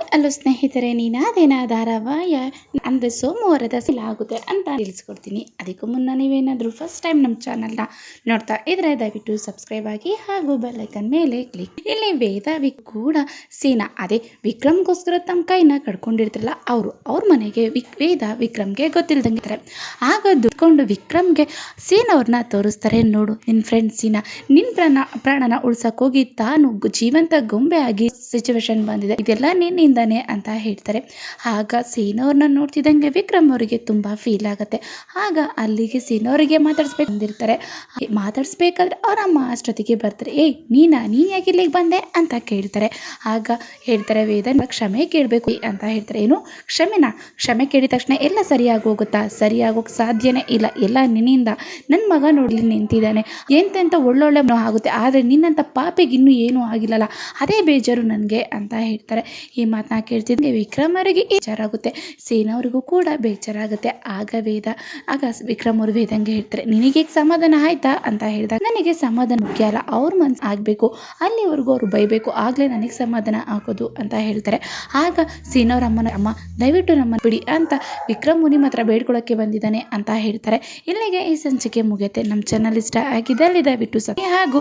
ಆಯ್ ಅಲ್ಲೋ ಸ್ನೇಹಿತರೆ, ನೀನಾದೇನ ಧಾರಾವಾಹಿಯ ಅಂದ್ರೆ ಸೋಮವಾರದ ಆಗುತ್ತೆ ಅಂತ ತಿಳಿಸ್ಕೊಡ್ತೀನಿ. ಅದಕ್ಕೂ ಮುನ್ನ ನೀವೇನಾದರೂ ಫಸ್ಟ್ ಟೈಮ್ ನಮ್ಮ ಚಾನಲ್ನ ನೋಡ್ತಾ ಇದ್ರೆ ದಯವಿಟ್ಟು ಸಬ್ಸ್ಕ್ರೈಬ್ ಆಗಿ ಹಾಗೂ ಬೆಲ್ಲೈಕನ್ ಮೇಲೆ ಕ್ಲಿಕ್ ಇಲ್ಲಿ ವೇದಾವಿ ಕೂಡ ಸೀನಾ, ಅದೇ ವಿಕ್ರಮ್ಗೋಸ್ಕರ ತಮ್ಮ ಕೈನ ಕಡ್ಕೊಂಡಿರ್ತಾರಲ್ಲ, ಅವರು ಅವ್ರ ಮನೆಗೆ ವಿಕ್, ವೇದ ವಿಕ್ರಮ್ಗೆ ಗೊತ್ತಿಲ್ದಂಗೆ ಇರ್ತಾರೆ. ಆಗ ದುಡ್ಕೊಂಡು ವಿಕ್ರಮ್ಗೆ ಸೀನವ್ರನ್ನ ತೋರಿಸ್ತಾರೆ, ನೋಡು ನಿನ್ನ ಫ್ರೆಂಡ್ ಸೀನಾ ನಿನ್ನ ಪ್ರಾಣ, ಪ್ರಾಣನ ಉಳ್ಸಕ್ಕೆ ಹೋಗಿ ತಾನು ಜೀವಂತ ಗೊಂಬೆ ಆಗಿ ಸಿಚುವೇಶನ್ ಬಂದಿದೆ. ಇದೆಲ್ಲ ನಿನ್ನಿಂದಾನೆ ಅಂತ ಹೇಳ್ತಾರೆ. ಆಗ ಸೀನವ್ರನ್ನ ನೋಡ್ತಿದ್ದಂಗೆ ವಿಕ್ರಮ್ ಅವರಿಗೆ ತುಂಬ ಫೀಲ್ ಆಗುತ್ತೆ. ಆಗ ಅಲ್ಲಿಗೆ ಸೀನವ್ರಿಗೆ ಮಾತಾಡಿಸ್ಬೇಕು ಬಂದಿರ್ತಾರೆ ಮಾತಾಡಿಸ್ಬೇಕಾದ್ರೆ ಅವ್ರ ಅಮ್ಮ ಅಷ್ಟೊತ್ತಿಗೆ ಬರ್ತಾರೆ. ಏಯ್, ನೀನಾ? ನೀನು ಯಾಕೆ ಇಲ್ಲಿಗೆ ಬಂದೆ? ಅಂತ ಕೇಳ್ತಾರೆ. ಆಗ ಹೇಳ್ತಾರೆ, ವೇದನ್ ಕ್ಷಮೆ ಕೇಳಬೇಕು ಅಂತ ಹೇಳ್ತಾರೆ. ಏನು? ಕ್ಷಮೆನಾ? ಕ್ಷಮೆ ಕೇಳಿದ ತಕ್ಷಣ ಎಲ್ಲ ಸರಿಯಾಗಿ ಹೋಗುತ್ತಾ? ಸರಿಯಾಗೋಕೆ ಸಾಧ್ಯನೇ ಇಲ್ಲ. ಎಲ್ಲ ನಿನ್ನಿಂದ ನನ್ನ ಮಗ ನೋಡಲಿ ನಿಂತಿದ್ದಾನೆ. ಎಂತೆಂಥ ಒಳ್ಳೊಳ್ಳೆ ಆಗುತ್ತೆ. ಆದರೆ ನಿನ್ನಂಥ ಪಾಪಿಗೆ ಇನ್ನೂ ಏನೂ ಆಗಿಲ್ಲಲ್ಲ. ಅದೇ ಬೇಜಾರು ನನಗೆ, ಅಂತ ಹೇಳ್ತಾರೆ. ಈ ಮಾತನ್ನ ಕೇಳ್ತಿದ್ದೆ ವಿಕ್ರಮ್ ಅವರಿಗೆ ಬೇಜಾರಾಗುತ್ತೆ. ಸೇನವ್ರಿಗೂ ಕೂಡ ಬೇಜಾರಾಗುತ್ತೆ. ಆಗ ವೇದ, ಆಗ ವಿಕ್ರಮ್ ಅವರು ವೇದಂಗೆ ಹೇಳ್ತಾರೆ ನಿನಗೆ ಸಮಾಧಾನ ಆಯ್ತಾ? ಅಂತ ಹೇಳಿದಾಗ, ನನಗೆ ಸಮಾಧಾನ ಮುಖ್ಯ ಅಲ್ಲ. ಅವ್ರ ಮನ್ಸು ಆಗಬೇಕು. ಅಲ್ಲಿವರೆಗೂ ಅವ್ರು ಬೈಬೇಕು. ಆಗಲೇ ನನಗೆ ಸಮಾಧಾನ ಆಗೋದು ಅಂತ ಹೇಳ್ತಾರೆ. ಆಗ ಸೀನವ್ರ ಅಮ್ಮನ, ಅಮ್ಮ, ದಯವಿಟ್ಟು ನಮ್ಮ ಬಿಡಿ ಅಂತ ವಿಕ್ರಮ್ ಮುನಿ ಮಾತ್ರ ಬೇಡ್ಕೊಳ್ಳೋಕ್ಕೆ ಬಂದಿದ್ದಾನೆ ಅಂತ ಹೇಳ್ತಾರೆ. ಇಲ್ಲಿಗೆ ಈ ಸಂಚಿಕೆ ಮುಗಿಯುತ್ತೆ. ನಮ್ಮ ಚಾನಲ್ ಇಷ್ಟ ಆಗಿದೆ ಅಲ್ಲಿ ದಯವಿಟ್ಟು ಸಹ ಹಾಗೂ